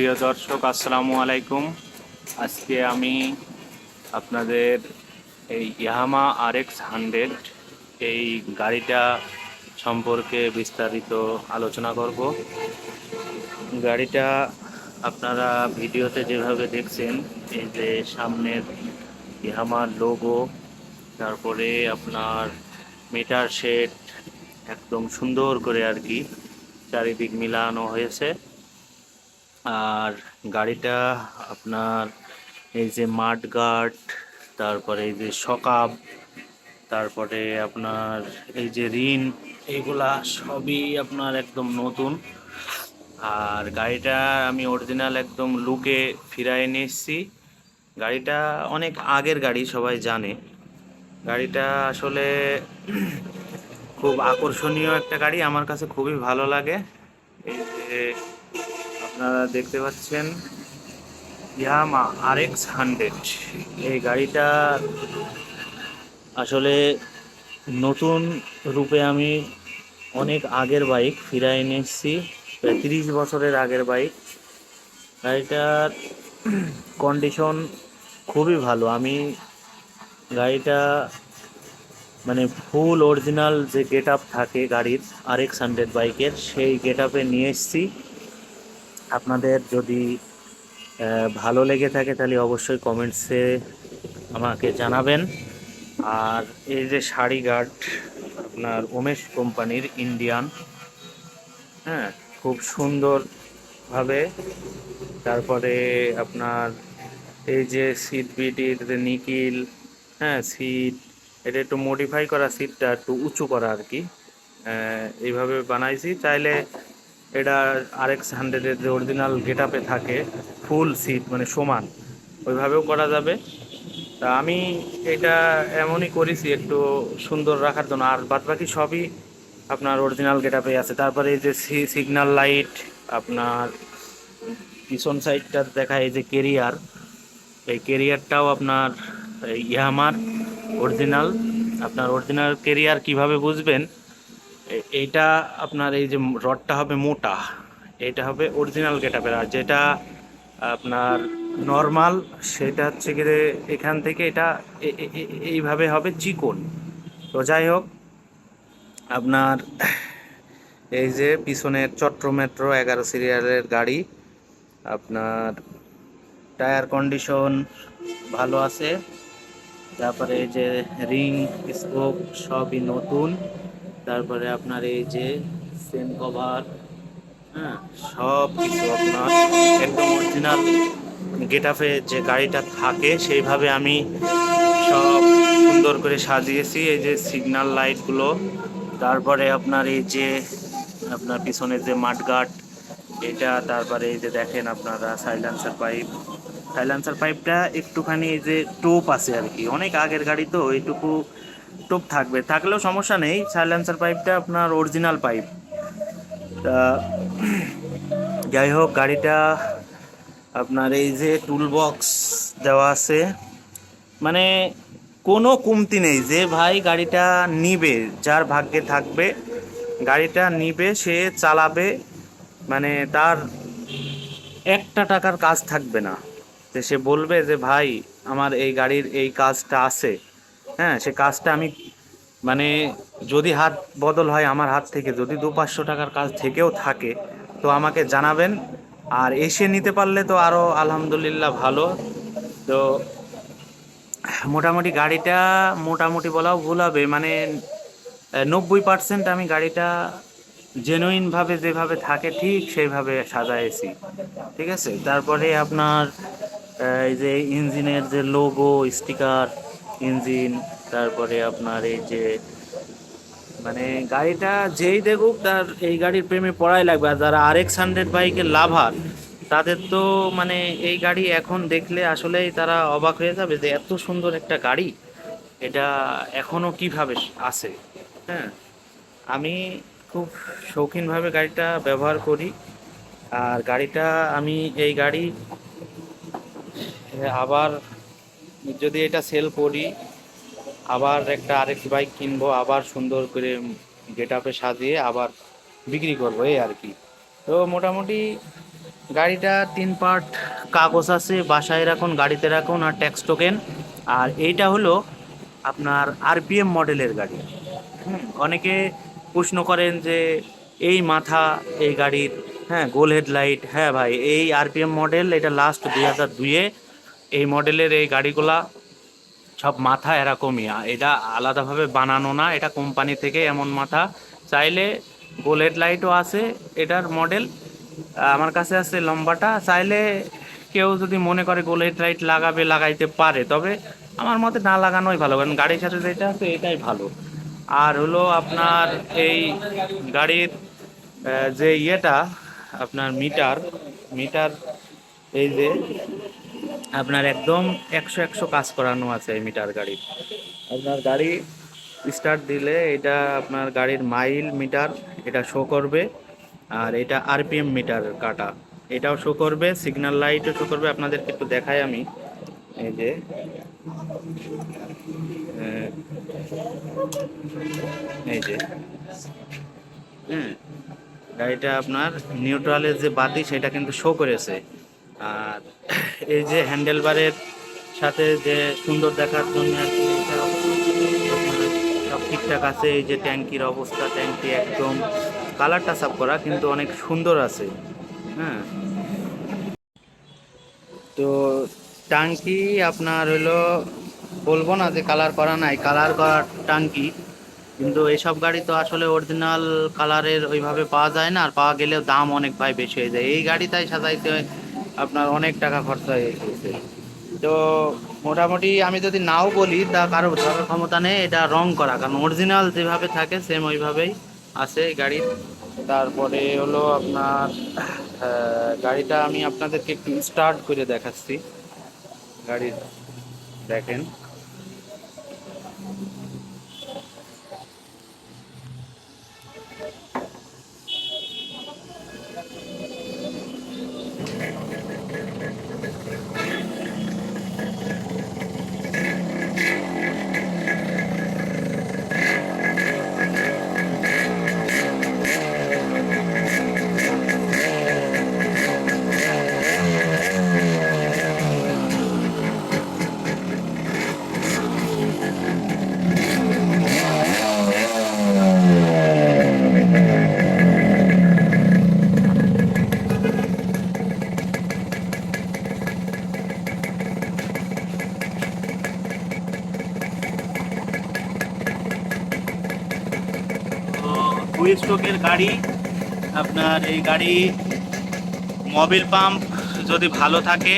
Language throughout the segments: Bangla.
প্রিয় দর্শক, আসসালামু আলাইকুম। আজকে আমি আপনাদের এই ইয়াহামা আর এক্স হান্ড্রেড এই গাড়িটা সম্পর্কে বিস্তারিত আলোচনা করব। গাড়িটা আপনারা ভিডিওতে যেভাবে দেখছেন, এই যে সামনের ইয়াহামার লোগো তারপরে আপনার মিটার সেট একদম সুন্দর করে আর কি চারিদিক মিলানো হয়েছে। আর গাড়িটা আপনার এই যে গার্ড তারপরে এই যে সকাপ তারপরে আপনার এই যে রিন এগুলা সবই আপনার একদম নতুন। আর গাড়িটা আমি অরিজিনাল একদম লুকে ফিরায় নিয়ে এসেছি গাড়িটা অনেক আগের গাড়ি, সবাই জানে। গাড়িটা আসলে খুব আকর্ষণীয় একটা গাড়ি, আমার কাছে খুবই ভালো লাগে। এই যে আপনারা দেখতে পাচ্ছেন ইয়ামা আর এক্স হান্ড্রেড। এই গাড়িটা আসলে নতুন রূপে আমি অনেক আগের বাইক ফিরায় এনে এসেছি প্রায় তিরিশ বছরের আগের বাইক। গাড়িটার কন্ডিশন খুবই ভালো। আমি গাড়িটা মানে ফুল অরিজিনাল যে গেট আপ থাকে গাড়ির আর এক্স হান্ড্রেড বাইকের, সেই গেট আপে নিয়ে এসেছি। আপনাদের যদি ভালো লেগে থাকে তাহলে অবশ্যই কমেন্টসে আমাকে জানাবেন। আর এই যে শাড়ি গার্ড আপনার উমেশ কোম্পানির ইন্ডিয়ান হ্যাঁ খুব সুন্দরভাবে, তারপরে আপনার এই যে সিট বিটির নিকিল হ্যাঁ সিট এটা একটু মডিফাই করা সিটটা একটু উঁচু করা আর কি। এইভাবে বানাইছি, চাইলে এটা আর এক্স হান্ড্রেডের যে অরিজিনাল গেট আপে থাকে ফুল সিট মানে সমান। ওইভাবেও করা যাবে। তা আমি এটা এমনই করেছি একটু সুন্দর রাখার জন্য। আর বাদ বাকি সবই আপনার অরিজিনাল গেট আপে আছে। তারপরে এই যে সিগন্যাল লাইট আপনার পিছন সাইডটা দেখা এই যে কেরিয়ার এই কেরিয়ারটাও আপনার ইয়ামার অরিজিনাল আপনার অরিজিনাল কেরিয়ার কীভাবে বুঝবেন? এ- এইটা আপনার এই যে রডটা হবে মোটা এটা হবে অরিজিনাল গেটাপের আর যেটা আপনার নর্মাল সেটা হচ্ছে গিয়ে এখান থেকে এটা এইভাবে হবে চিকন। তো যাই হোক, আপনার এই যে পিছনের চট্র মেট্রো এগারো সিরিয়ালের গাড়ি, আপনার টায়ার কন্ডিশন ভালো আছে, তারপরে এই যে রিং, স্কোপ সবই নতুন। তারপরে আপনার এই যে সেন কভার হ্যাঁ সব কিছু আপনার একদম অরিজিনাল গেটাফে যে গাড়িটা থাকে, সেইভাবে আমি সব সুন্দর করে সাজিয়েছি। এই যে সিগন্যাল লাইটগুলো তারপরে আপনার এই যে আপনার পিছনের যে মাঠগাট এটা, তারপরে এই যে দেখেন আপনারা সাইলেন্সার পাইপ সাইলেন্সার পাইপটা একটুখানি এই যে টোপ আছে আর কি। অনেক আগের গাড়ি তো, এইটুকু টোপ থাকবে। থাকলেও সমস্যা নেই সাইলেন্সার পাইপটা আপনার অরিজিনাল পাইপ তা যাই হোক গাড়িটা আপনার এই যে টুল বক্স দেওয়া আছে মানে কোনো কমতি নেই যে ভাই গাড়িটা নিবে, যার ভাগ্যে থাকবে, গাড়িটা নিবে, সে চালাবে মানে তার একটা টাকার কাজ থাকবে না। যে সে বলবে যে, ভাই, আমার এই গাড়ির এই কাজটা আছে। হ্যাঁ সে কাজটা আমি মানে যদি হাত বদল হয় আমার হাত থেকে, যদি দু পাঁচশো টাকার কাজ থেকেও থাকে, তো আমাকে জানাবেন। আর এসে নিতে পারলে তো আরও আলহামদুলিল্লাহ ভালো। তো মোটামুটি গাড়িটা মোটামুটি বলাও ভুল হবে মানে নব্বই পার্সেন্ট আমি গাড়িটা জেনুইনভাবে যেভাবে থাকে ঠিক সেইভাবে সাজাইছি। ঠিক আছে? তারপরে আপনার এই যে ইঞ্জিনের যে লোগো স্টিকার ইঞ্জিন, তারপরে আপনার এই যে মানে গাড়িটা যেই দেখুক তার এই গাড়ির প্রেমে পড়াই লাগবে। আর যারা আর এক্স হান্ড্রেড বাইকের লাভার, তাদের তো মানে এই গাড়ি এখন দেখলে আসলেই তারা অবাক হয়ে যাবে যে এত সুন্দর একটা গাড়ি, এটা এখনও কীভাবে আছে হ্যাঁ আমি খুব শৌখিনভাবে গাড়িটা ব্যবহার করি। আর গাড়িটা আমি এই গাড়ি আবার যদি এটা সেল করি, আবার একটা আরেক বাইক কিনবো, আবার সুন্দর করে গেট আপে সাজিয়ে আবার বিক্রি করব, এই আর কি। তো মোটামুটি গাড়িটা তিন পার্ট কাগজ আছে, বাসায় রাখুন, গাড়িতে রাখুন, আর ট্যাক্স টোকেন আর এইটা হলো আপনার আরপিএম মডেলের গাড়ি। অনেকে প্রশ্ন করেন যে এই মাথা, এই গাড়ির হ্যাঁ গোল হেডলাইট হ্যাঁ ভাই, এই আরপিএম মডেল এটা লাস্ট দুই হাজার দুইয়ে এই মডেলের এই গাড়িগুলা সব মাথা এরকমই এটা আলাদাভাবে বানানো না, এটা কোম্পানি থেকে এমন মাথা। চাইলে গোল হেডলাইটও আছে এটার মডেল আমার কাছে আছে লম্বাটা। চাইলে কেউ যদি মনে করে গোল হেডলাইট লাগাবে, লাগাইতে পারে, তবে আমার মতে না লাগানোই ভালো, কারণ গাড়ির সাথে যেটা আছে এটাই ভালো। আর হলো আপনার এই গাড়ির যে ইয়েটা, আপনার মিটার মিটার এই যে আপনার একদম একশো একশো কাজ করানো আছে এই মিটার গাড়ির আপনার গাড়ি স্টার্ট দিলে এটা আপনার গাড়ির মাইল মিটার এটা শো করবে, আর এটা আরপিএম মিটার কাটা। এটাও শো করবে সিগন্যাল লাইটও শো করবে, আপনাদেরকে একটু দেখাই আমি। এই যে এই যে হ্যাঁ গাড়িটা আপনার নিউট্রালের যে বাতি, সেটা কিন্তু শো করেছে। আর এই যে হ্যান্ডেল বারের সাথে যে সুন্দর দেখার জন্য সব ঠিকঠাক আছে, এই যে ট্যাঙ্কির অবস্থা, ট্যাঙ্কি একদম কালারটা সাফ করা, কিন্তু অনেক সুন্দর আছে। হ্যাঁ। তো টাঙ্কি আপনার হলো, বলব না যে কালার করা নাই, কালার করা টাঙ্কি কিন্তু এইসব গাড়ি তো আসলে অরিজিনাল কালারের ওইভাবে পাওয়া যায় না, আর পাওয়া গেলেও দাম অনেক ভাই বেশি হয়ে যায়। এই গাড়িটাই সাজাইতে আপনার অনেক টাকা খরচা হয়ে গেছে। তো মোটামুটি আমি যদি নাও বলি, তা কারও ধরার ক্ষমতা নেই, এটা রং করা। কারণ অরিজিনাল যেভাবে থাকে সেম ওইভাবেই আছে গাড়ির। তারপরে হলো আপনার গাড়িটা আমি আপনাদেরকে একটু স্টার্ট করে দেখাচ্ছি। গাড়ির, দেখেন। তো দুই স্ট্রোকের গাড়ি, আপনার এই গাড়ি মোবিল পাম্প যদি ভালো থাকে,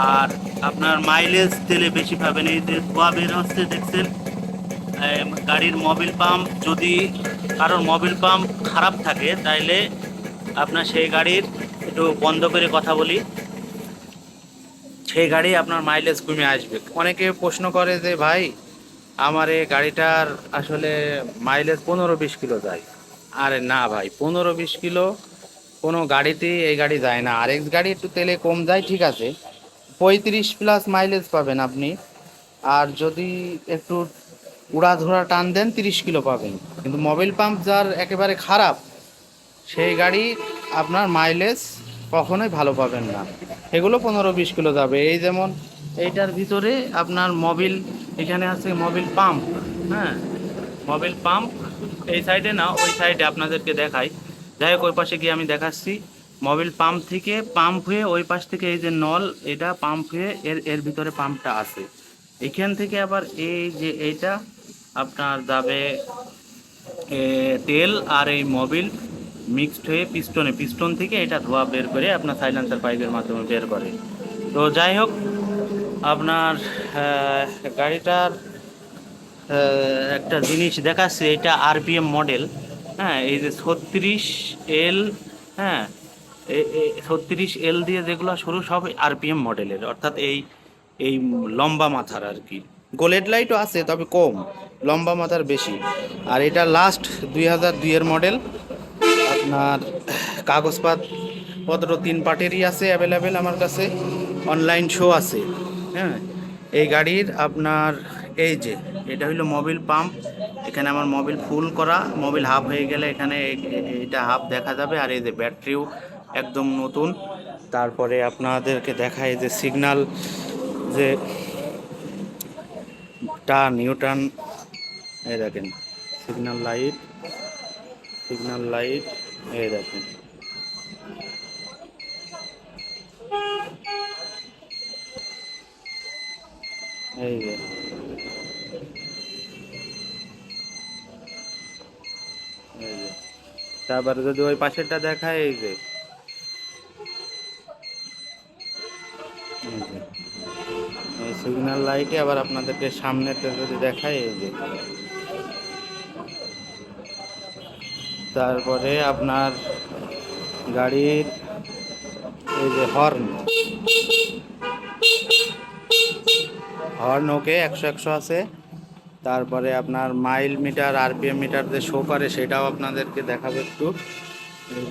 আর আপনার মাইলেজ তেলে বেশি পাবেন। এই যে ধোয়া বের হচ্ছে দেখছেন গাড়ির মোবিল পাম্প যদি কারোর মোবিল পাম্প খারাপ থাকে, তাইলে আপনার সেই গাড়ির একটু বন্ধ করে কথা বলি। সেই গাড়ি আপনার মাইলেজ কমে আসবে। অনেকে প্রশ্ন করে যে, ভাই আমার এই গাড়িটার আসলে মাইলেজ পনেরো বিশ কিলো যায়। আরে না ভাই, পনেরো বিশ কিলো কোনো গাড়িতেই এই গাড়ি যায় না। আর এক্স গাড়ি একটু তেলে কম যায়, ঠিক আছে। পঁয়ত্রিশ প্লাস মাইলেজ পাবেন আপনি। আর যদি একটু উড়াধুরা টান দেন, তিরিশ কিলো পাবেন। কিন্তু মোবিল পাম্প যার একেবারে খারাপ, সেই গাড়ি আপনার মাইলেজ কখনোই ভালো পাবেন না। এগুলো পনেরো বিশ কিলো যাবে। এই যেমন এইটার ভিতরে আপনার মোবিল এখানে আছে মোবিল পাম্প হ্যাঁ? মোবিল পাম্প এই সাইডে না, ওই সাইডে আপনাদেরকে দেখাই। যাই হোক, ওই পাশে গিয়ে আমি দেখাচ্ছি। মোবিল পাম্প থেকে পাম্প হয়ে ওই পাশ থেকে এই যে নল, এটা পাম্প হয়ে এর এর ভিতরে পাম্পটা আছে। এখান থেকে আবার এই যে এইটা, আপনার যাবে তেল আর এই মোবিল মিক্সড হয়ে পিস্টনে পিস্টন থেকে এটা ধোয়া বের করে আপনার সাইলেন্সার পাইপের মাধ্যমে বের করে। তো যাই হোক আপনার গাড়িটার একটা জিনিস দেখাচ্ছে, এটা আরপিএম মডেল। হ্যাঁ এই যে ছত্রিশ এল হ্যাঁ ছত্রিশ এল দিয়ে যেগুলো শুরু, সব আরপিএম মডেলের, অর্থাৎ এই এই লম্বা মাথার আর কি। গোলেড লাইটও আছে, তবে কম, লম্বা মাথার বেশি। আর এটা লাস্ট দুই হাজার দুইয়ের মডেল। আপনার কাগজপাত পত্র তিন পার্টেরই আছে অ্যাভেলেবেল আমার কাছে। অনলাইন শো আছে। হ্যাঁ এই গাড়ির আপনার এই যে, এটা হলো মোবিল পাম্প এখানে আমার মোবিল ফুল করা মোবিল হাফ হয়ে গেলে এখানে এটা হাফ দেখা যাবে, আর এই যে ব্যাটারিও একদম নতুন। তারপরে আপনাদেরকে দেখায় যে সিগন্যাল যে টার্ন নিউটার্ন, এই দেখেন সিগনাল লাইট সিগন্যাল লাইট এই দেখেন। এই যে তারপরে যদি ওই পাশেরটা দেখায়, এই যে। সিগন্যাল লাইটে আবার আপনাদেরকে সামনেতে যদি দেখায়, এই যে। তারপরে আপনার গাড়ির এই যে হর্ন হর্ন, ওকে, একশো একশো আছে। তারপরে আপনার মাইল মিটার, আরপিএম মিটার যে শো করে, সেটাও আপনাদেরকে দেখাবো একটু।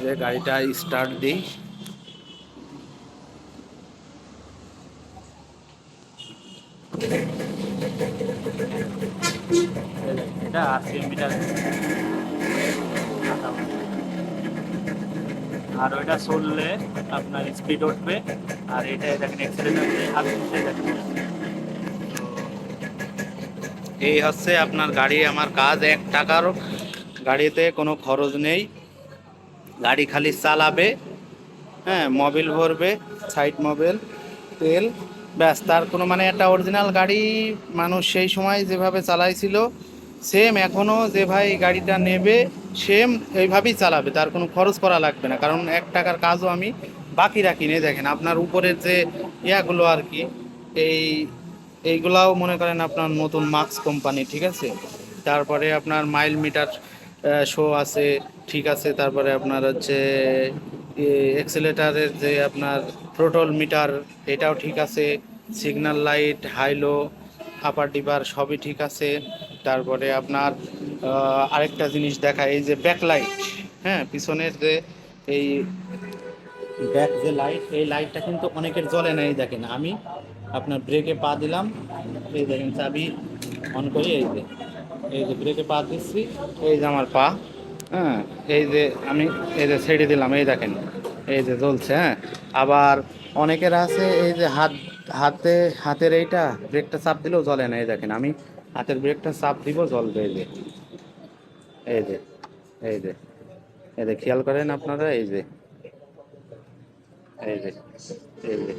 যে গাড়িটা স্টার্ট দিই। এটা আরপিএম মিটার। আর ওইটা চললে আপনার স্পিড উঠবে। আর এটা দেখেন এক্সেলেটার হাত দেখেন। এই হচ্ছে আপনার গাড়ি, আমার কাজ এক টাকারও গাড়িতে কোনো খরচ নেই। গাড়ি খালি চালাবে হ্যাঁ মোবিল ভরবে সাইড মোবিল তেল, ব্যাস। তার কোনো মানে একটা অরিজিনাল গাড়ি মানুষ সেই সময় যেভাবে চালাইছিল সেম এখনও যে ভাই গাড়িটা নেবে সেম এইভাবেই চালাবে। তার কোনো খরচ করা লাগবে না। কারণ এক টাকার কাজও আমি বাকি রাখি নেই, দেখেন। আপনার উপরের যে ইয়াগুলো আর কি, এই এইগুলাও মনে করেন আপনার নতুন মার্কস কোম্পানি, ঠিক আছে? তারপরে আপনার মাইল মিটার শো আছে, ঠিক আছে। তারপরে আপনার হচ্ছে এক্সেলেটারের যে আপনার প্রোটল মিটার এটাও ঠিক আছে। Signal light high low upper dipper সবই ঠিক আছে। তারপরে আপনার আরেকটা জিনিস দেখা এই যে ব্যাকলাইট হ্যাঁ? পিছনের যে এই ব্যাক যে লাইট এই লাইটটা কিন্তু অনেকের জ্বলে না, এই দেখেন। আমি আপনার ব্রেকে পা দিলাম। এই দেখেন চাবি অন করি, এই যে এই যে ব্রেকে পা দিচ্ছি, এই যে আমার পা হ্যাঁ এই যে আমি, এই যে ছেড়ে দিলাম, এই দেখেন, এই যে জ্বলছে হ্যাঁ। আবার অনেকের আছে, এই যে হাত, হাতে, হাতের এইটা ব্রেকটা চাপ দিলেও জ্বলে না, এই দেখেন, আমি হাতের ব্রেকটা চাপ দিব, জ্বলবে, এই যে এই যে এই যে এই যে, খেয়াল করেন আপনারা, এই যে এই যে এই যে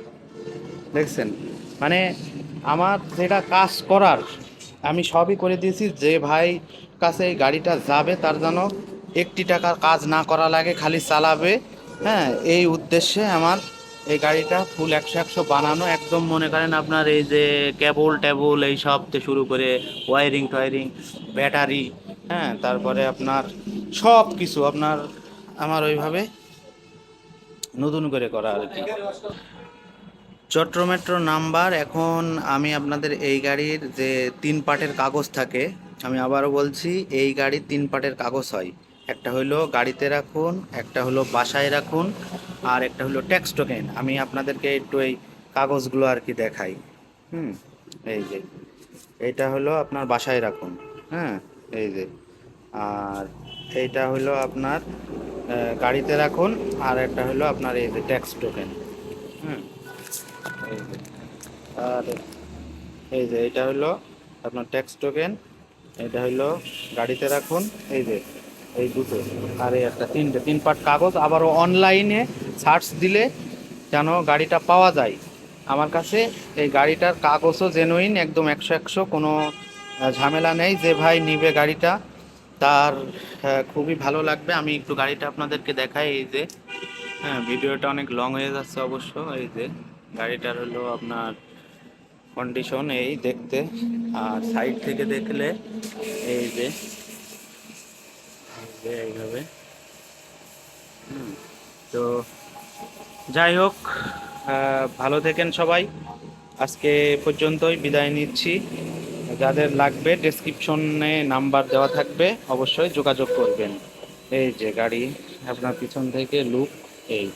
দেখছেন? মানে আমার যেটা কাজ করার, আমি সবই করে দিয়েছি। যে ভাই কাছে এই গাড়িটা যাবে, তার যেন একটি টাকার কাজ না করা লাগে, খালি চালাবে। হ্যাঁ এই উদ্দেশ্যে আমার এই গাড়িটা ফুল একশো একশো বানানো। একদম মনে করেন আপনার এই যে কেবল টেবল এই সব থেকে শুরু করে ওয়ারিং টয়ারিং, ব্যাটারি হ্যাঁ তারপরে আপনার সব কিছু আপনার আমার ওইভাবে নতুন করে করা আর কি। চট্র মেট্রো নাম্বার, এখন আমি আপনাদের এই গাড়ির যে তিন পার্টের কাগজ থাকে, আমি আবারও বলছি, এই গাড়ির তিন পার্টের কাগজ হয়। একটা হলো গাড়িতে রাখুন, একটা হলো বাসায় রাখুন, আর একটা হলো ট্যাক্স টোকেন। আমি আপনাদেরকে একটু এই কাগজগুলো আর কি দেখাই। হুম, এই যে, এইটা হলো আপনার বাসায় রাখুন। হ্যাঁ এই যে, আর এইটা হলো আপনার গাড়িতে রাখুন, আর একটা হলো আপনার এই যে ট্যাক্স টোকেন। আর, এই যে এটা হলো আপনার ট্যাক্স টোকেন এটা হলো গাড়িতে রাখুন, এই যে, এই দুটো। আর এই একটা, তিনটে, তিন পার্ট কাগজ আবারও অনলাইনে সার্চ দিলে যেন গাড়িটা পাওয়া যায়। আমার কাছে এই গাড়িটার কাগজও জেনুইন একদম একশো একশো, কোনো ঝামেলা নেই যে ভাই নিবে গাড়িটা। তার খুবই ভালো লাগবে। আমি একটু গাড়িটা আপনাদেরকে দেখাই, এই যে হ্যাঁ ভিডিওটা অনেক লং হয়ে যাচ্ছে অবশ্য, এই যে, গাড়িটার হলো আপনার কন্ডিশন এই দেখতে, আর সাইড থেকে দেখলে এই যে এইভাবে। তো যাই হোক ভালো থেকেন সবাই। আজকে পর্যন্তই বিদায় নিচ্ছি। যাদের লাগবে ডেসক্রিপশনে নাম্বার দেওয়া থাকবে, অবশ্যই যোগাযোগ করবেন। এই যে গাড়ি, আপনার পিছন থেকে লুক এই।